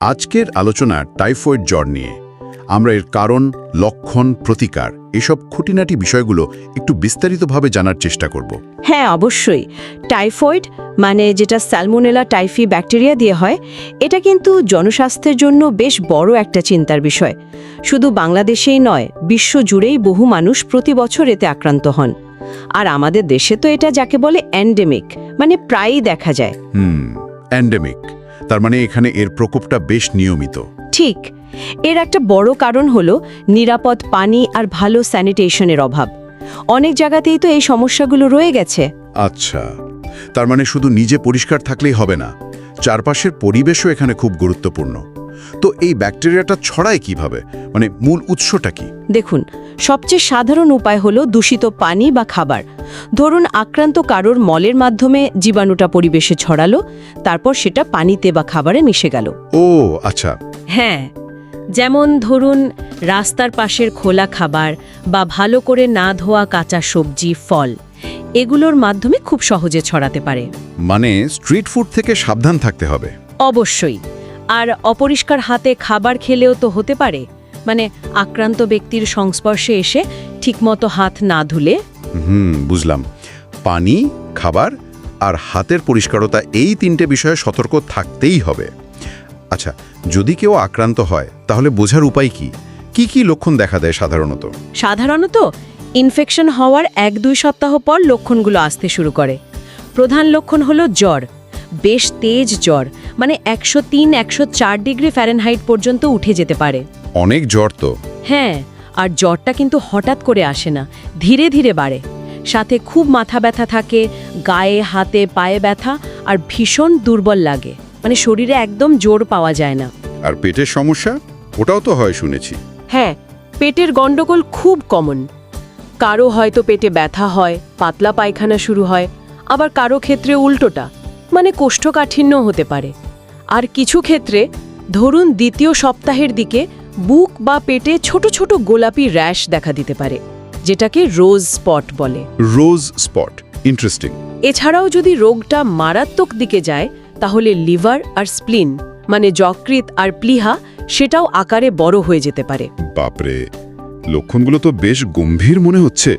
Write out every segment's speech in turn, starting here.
আজকের আলোচনা টাইফয়েড জ্বর নিয়ে। আমরা এর কারণ লক্ষণ প্রতিকার এসব খুঁটিনাটি বিষয়গুলো একটু বিস্তারিতভাবে জানার চেষ্টা করব। হ্যাঁ অবশ্যই। টাইফয়েড মানে যেটা স্যালমোনেলা টাইফি ব্যাকটেরিয়া দিয়ে হয় এটা কিন্তু জনস্বাস্থ্যের জন্য বেশ বড় একটা চিন্তার বিষয়। শুধু বাংলাদেশেই নয় বিশ্ব জুড়েই বহু মানুষ প্রতি বছর এতে আক্রান্ত হন। আর আমাদের দেশে তো এটা যাকে বলে অ্যান্ডেমিক মানে প্রায়ই দেখা যায়। হুম অ্যান্ডেমিক তার মানে এখানে এর প্রকোপটা বেশ নিয়মিত। ঠিক। এর একটা বড় কারণ হল নিরাপদ পানি আর ভালো স্যানিটেশনের অভাব। অনেক জায়গাতেই তো এই সমস্যাগুলো রয়ে গেছে। আচ্ছা। তার মানে শুধু নিজে পরিষ্কার থাকলেই হবে না চারপাশের পরিবেশও এখানে খুব গুরুত্বপূর্ণ। তো এই ব্যাকটেরিয়াটা ছড়ায় কীভাবে? মানে মূল উৎসটা কি? দেখুন সবচেয়ে সাধারণ উপায় হলো দূষিত পানি বা খাবার। ধরুন আক্রান্ত কারোর মলের মাধ্যমে জীবাণুটা পরিবেশে ছড়ালো তারপর সেটা পানিতে বা খাবারে মিশে গেল। ও আচ্ছা। হ্যাঁ যেমন ধরুন রাস্তার পাশের খোলা খাবার বা ভালো করে না ধোয়া কাঁচা সবজি ফল এগুলোর মাধ্যমে খুব সহজে ছড়াতে পারে। মানে স্ট্রিট ফুড থেকে সাবধান থাকতে হবে। অবশ্যই। আর অপরিষ্কার হাতে খাবার খেলেও তো হতে পারে। মানে আক্রান্ত ব্যক্তির সংস্পর্শে এসে ঠিকমতো হাত না ধুলে? হুম বুঝলাম। পানি খাবার আর হাতের পরিষ্কারতা এই তিনটে বিষয়ে সতর্ক থাকতেই হবে। আচ্ছা যদি কেউ আক্রান্ত হয় তাহলে বোঝার উপায় কি? কি কি লক্ষণ দেখা দেয় সাধারণত? সাধারণত ইনফেকশন হওয়ার এক দুই সপ্তাহ পর লক্ষণগুলো আসতে শুরু করে। প্রধান লক্ষণ হলো জ্বর বেশ তেজ জ্বর মানে একশো তিন একশো চার ডিগ্রি ফ্যারেনহাইট পর্যন্ত উঠে যেতে পারে। অনেক জ্বর তো। হ্যাঁ আর জ্বরটা কিন্তু হঠাৎ করে আসে না ধীরে ধীরে বাড়ে। সাথে খুব মাথা ব্যথা থাকে গায়ে হাতে পায়ে ব্যথা আর ভীষণ দুর্বল লাগে। মানে শরীরে একদম জোর পাওয়া যায় না। আর পেটের সমস্যা? ওটাও তো হয় শুনেছি। হ্যাঁ পেটের গণ্ডগোল খুব কমন। কারও হয়তো পেটে ব্যথা হয় পাতলা পায়খানা শুরু হয় আবার কারও ক্ষেত্রে উল্টোটা। মানে কোষ্ঠকাঠিন্য হতে পারে। আর কিছু ক্ষেত্রে ধরুন দ্বিতীয় সপ্তাহের দিকে বুক বা পেটে ছোট ছোট গোলাপি র্যাশ দেখা দিতে পারে যেটাকে রোজ স্পট বলে। রোজ স্পট ইন্টারেস্টিং এছাড়াও যদি রোগটা মারাত্মক দিকে যায় তাহলে লিভার আর স্প্লিন মানে যকৃত আর প্লিহা সেটাও আকারে বড় হয়ে যেতে পারে। বাপরে লক্ষণগুলো তো বেশ গম্ভীর মনে হচ্ছে।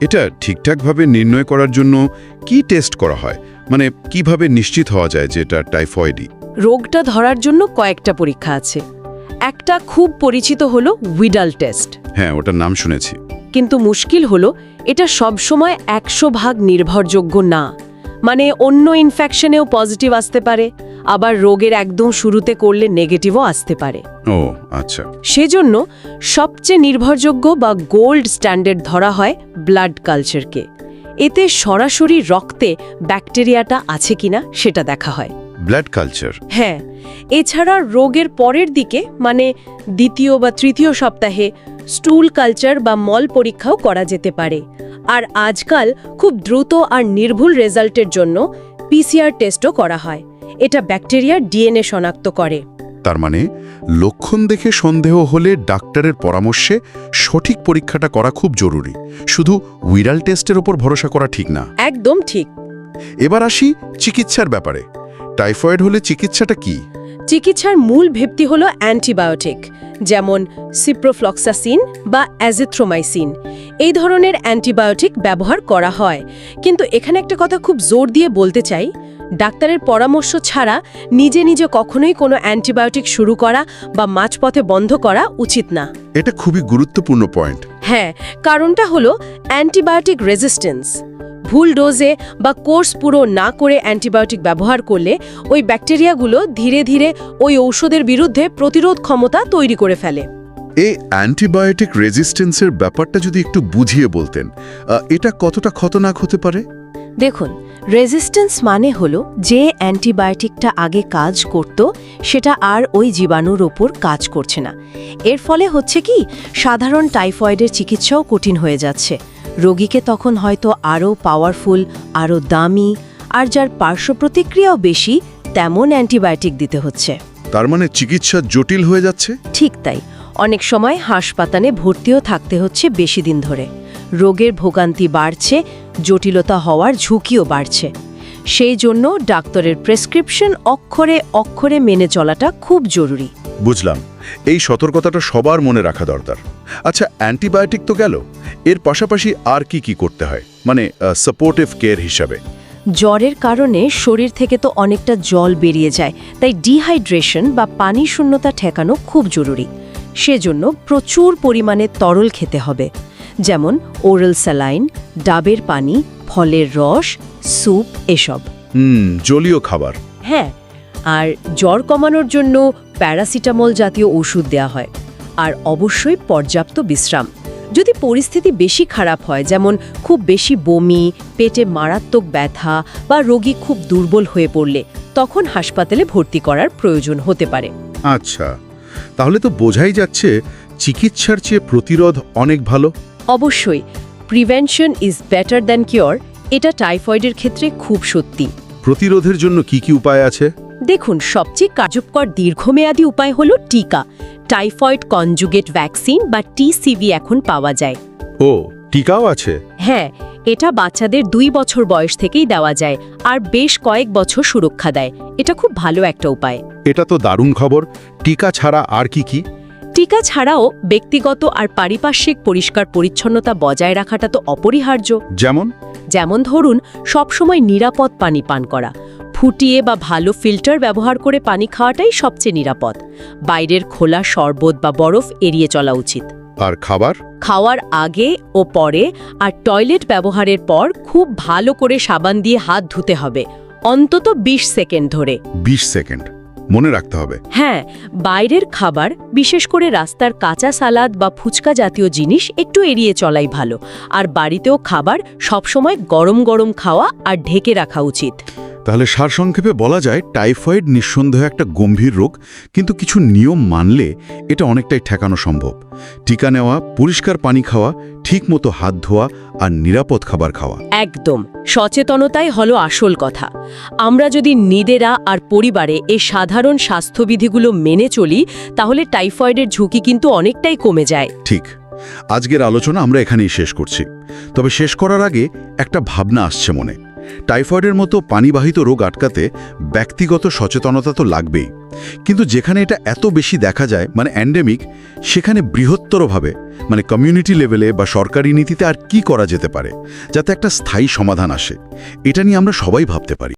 এটা ঠিকঠাকভাবে নির্ণয় করার জন্য কি টেস্ট করা হয়? মানে কীভাবে নিশ্চিত হওয়া যায় যে এটা টাইফয়েডই রোগটা ধরার জন্য কয়েকটা পরীক্ষা আছে। একটা খুব পরিচিত হলো উইডাল টেস্ট হ্যাঁ ওটার নাম শুনেছি। কিন্তু মুশকিল হলো এটা সবসময় একশো ভাগ নির্ভরযোগ্য না। মানে অন্য ইনফেকশনেও পজিটিভ আসতে পারে। আবার রোগের একদম শুরুতে করলে নেগেটিভও আসতে পারে। ও আচ্ছা। সেজন্য সবচেয়ে নির্ভরযোগ্য বা গোল্ড স্ট্যান্ডার্ড ধরা হয় ব্লাড কালচারকে এতে সরাসরি রক্তে ব্যাকটেরিয়াটা আছে কিনা সেটা দেখা হয়। ব্লাড কালচার হ্যাঁ এছাড়া রোগের পরের দিকে মানে দ্বিতীয় বা তৃতীয় সপ্তাহে স্টুল কালচার বা মল পরীক্ষাও করা যেতে পারে। আর আজকাল খুব দ্রুত আর নির্ভুল রেজাল্টের জন্য পিসিআর টেস্টও করা হয়। এটা ব্যাকটেরিয়ার ডিএনএ শনাক্ত করে। তার মানে লক্ষণ দেখে সন্দেহ হলে ডাক্তারের পরামর্শে সঠিক পরীক্ষাটা করা খুব জরুরি। শুধু উইরাল টেস্টের ওপর ভরসা করা ঠিক না। একদম ঠিক। এবার আসি চিকিৎসার ব্যাপারে। টাইফয়েড হলে চিকিৎসাটা কি? চিকিৎসার মূল ভিত্তি হল অ্যান্টিবায়োটিক যেমন সিপ্রোফ্লক্সাসিন বা অ্যাজিথ্রোমাইসিন এই ধরনের অ্যান্টিবায়োটিক ব্যবহার করা হয়। কিন্তু এখানে একটা কথা খুব জোর দিয়ে বলতে চাই ডাক্তারের পরামর্শ ছাড়া নিজে নিজে কখনোই কোনো অ্যান্টিবায়োটিক শুরু করা বা মাঝপথে বন্ধ করা উচিত না। এটা খুবই গুরুত্বপূর্ণ পয়েন্ট। হ্যাঁ কারণটা হলো অ্যান্টিবায়োটিক রেজিস্ট্যান্স। ভুল ডোজে বা কোর্স পুরো না করে অ্যান্টিবায়োটিক ব্যবহার করলে ওই ব্যাকটেরিয়াগুলো ধীরে ধীরে ওই ঔষধের বিরুদ্ধে প্রতিরোধ ক্ষমতা তৈরি করে ফেলে। এই অ্যান্টিবায়োটিক রেজিস্ট্যান্সের ব্যাপারটা যদি একটু বুঝিয়ে বলতেন এটা কতটা খতরনাক হতে পারে? দেখুন রেজিস্ট্যান্স মানে হলো যে অ্যান্টিবায়োটিকটা আগে কাজ করত সেটা আর ওই জীবাণুর ওপর কাজ করছে না। এর ফলে হচ্ছে কি সাধারণ টাইফয়েডের চিকিৎসাও কঠিন হয়ে যাচ্ছে। রোগীকে তখন হয়তো আরও পাওয়ারফুল আরও দামি আর যার পার্শ্ব প্রতিক্রিয়াও বেশি তেমন অ্যান্টিবায়োটিক দিতে হচ্ছে। তার মানে চিকিৎসা জটিল হয়ে যাচ্ছে? ঠিক তাই। অনেক সময় হাসপাতালে ভর্তিও থাকতে হচ্ছে বেশি দিন ধরে। রোগের ভোগান্তি বাড়ছে জটিলতা হওয়ার ঝুঁকিও বাড়ছে। সেই জন্য ডাক্তারের প্রেসক্রিপশন অক্ষরে অক্ষরে মেনে চলাটা খুব জরুরি। বুঝলাম। এই সতর্কতাটা সবার মনে রাখা দরকার। আচ্ছা অ্যান্টিবায়োটিক তো গেল। এর পাশাপাশি আর কি কি করতে হয়? মানে সাপোর্টিভ কেয়ার হিসাবে। জ্বরের কারণে শরীর থেকে তো অনেকটা জল বেরিয়ে যায় তাই ডিহাইড্রেশন বা পানি শূন্যতা ঠেকানো খুব জরুরি। সেজন্য প্রচুর পরিমাণে তরল খেতে হবে। যেমন ওরাল স্যালাইন ডাবের পানি ফলের রস স্যুপ এসব। হুম জলীয় খাবার। হ্যাঁ আর জ্বর কমানোর জন্য প্যারাসিটামল জাতীয় ওষুধ দেয়া হয়। আর অবশ্যই পর্যাপ্ত বিশ্রাম। যদি পরিস্থিতি বেশি খারাপ হয় যেমন খুব বেশি বমি পেটে মারাত্মক ব্যথা বা রোগী খুব দুর্বল হয়ে পড়লে তখন হাসপাতালে ভর্তি করার প্রয়োজন হতে পারে। আচ্ছা তাহলে তো বোঝাই যাচ্ছে চিকিৎসার চেয়ে প্রতিরোধ অনেক ভালো। অবশ্যই prevention is better than cure এটা টাইফয়েডের ক্ষেত্রে খুব সত্যি। প্রতিরোধের জন্য কি কি উপায় আছে? দেখুন সবচেয়ে কার্যকর দীর্ঘমেয়াদী উপায় হল টিকা। টাইফয়েড কনজুগেট ভ্যাকসিন বা টিসিভি এখন পাওয়া যায়। ও টিকাও আছে? হ্যাঁ এটা বাচ্চাদের দুই বছর বয়স থেকেই দেওয়া যায় আর বেশ কয়েক বছর সুরক্ষা দেয়। এটা খুব ভালো একটা উপায়। এটা তো দারুণ খবর। টিকা ছাড়া আর কি কি? টিকা ছাড়াও ব্যক্তিগত আর পারিপার্শ্বিক পরিষ্কার পরিচ্ছন্নতা বজায় রাখাটা তো অপরিহার্য। যেমন? যেমন ধরুন সবসময় নিরাপদ পানি পান করা। ফুটিয়ে বা ভালো ফিল্টার ব্যবহার করে পানি খাওয়াটাই সবচেয়ে নিরাপদ। বাইরের খোলা শরবত বা বরফ এড়িয়ে চলা উচিত। আর খাবার? খাওয়ার আগে ও পরে আর টয়লেট ব্যবহারের পর খুব ভালো করে সাবান দিয়ে হাত ধুতে হবে। অন্তত ২০ সেকেন্ড ধরে। ২০ সেকেন্ড। মনে রাখতে হবে। হ্যাঁ বাইরের খাবার, বিশেষ করে রাস্তার কাঁচা সালাদ বা ফুচকা জাতীয় জিনিস একটু এড়িয়ে চলাই ভালো। আর বাড়িতেও খাবার সবসময় গরম গরম খাওয়া আর ঢেকে রাখা উচিত। তাহলে সারসংক্ষেপে বলা যায় টাইফয়েড নিঃসন্দেহে একটা গম্ভীর রোগ কিন্তু কিছু নিয়ম মানলে এটা অনেকটাই ঠেকানো সম্ভব। টিকা নেওয়া পরিষ্কার পানি খাওয়া ঠিকমতো হাত ধোয়া আর নিরাপদ খাবার খাওয়া। একদম। সচেতনতাই হলো আসল কথা। আমরা যদি নিজেরা আর পরিবারে এই সাধারণ স্বাস্থ্যবিধিগুলো মেনে চলি তাহলে টাইফয়েডের ঝুঁকি কিন্তু অনেকটাই কমে যায়। ঠিক। আজকের আলোচনা আমরা এখানেই শেষ করছি। তবে শেষ করার আগে একটা ভাবনা আসছে মনে। টাইফয়েডের মতো পানিবাহিত রোগ আটকাতে ব্যক্তিগত সচেতনতা তো লাগবেই। কিন্তু যেখানে এটা এত বেশি দেখা যায় মানে অ্যান্ডেমিক সেখানে বৃহত্তরভাবে মানে কমিউনিটি লেভেলে বা সরকারি নীতিতে আর কি করা যেতে পারে? যাতে একটা স্থায়ী সমাধান আসে। এটা নিয়ে আমরা সবাই ভাবতে পারি।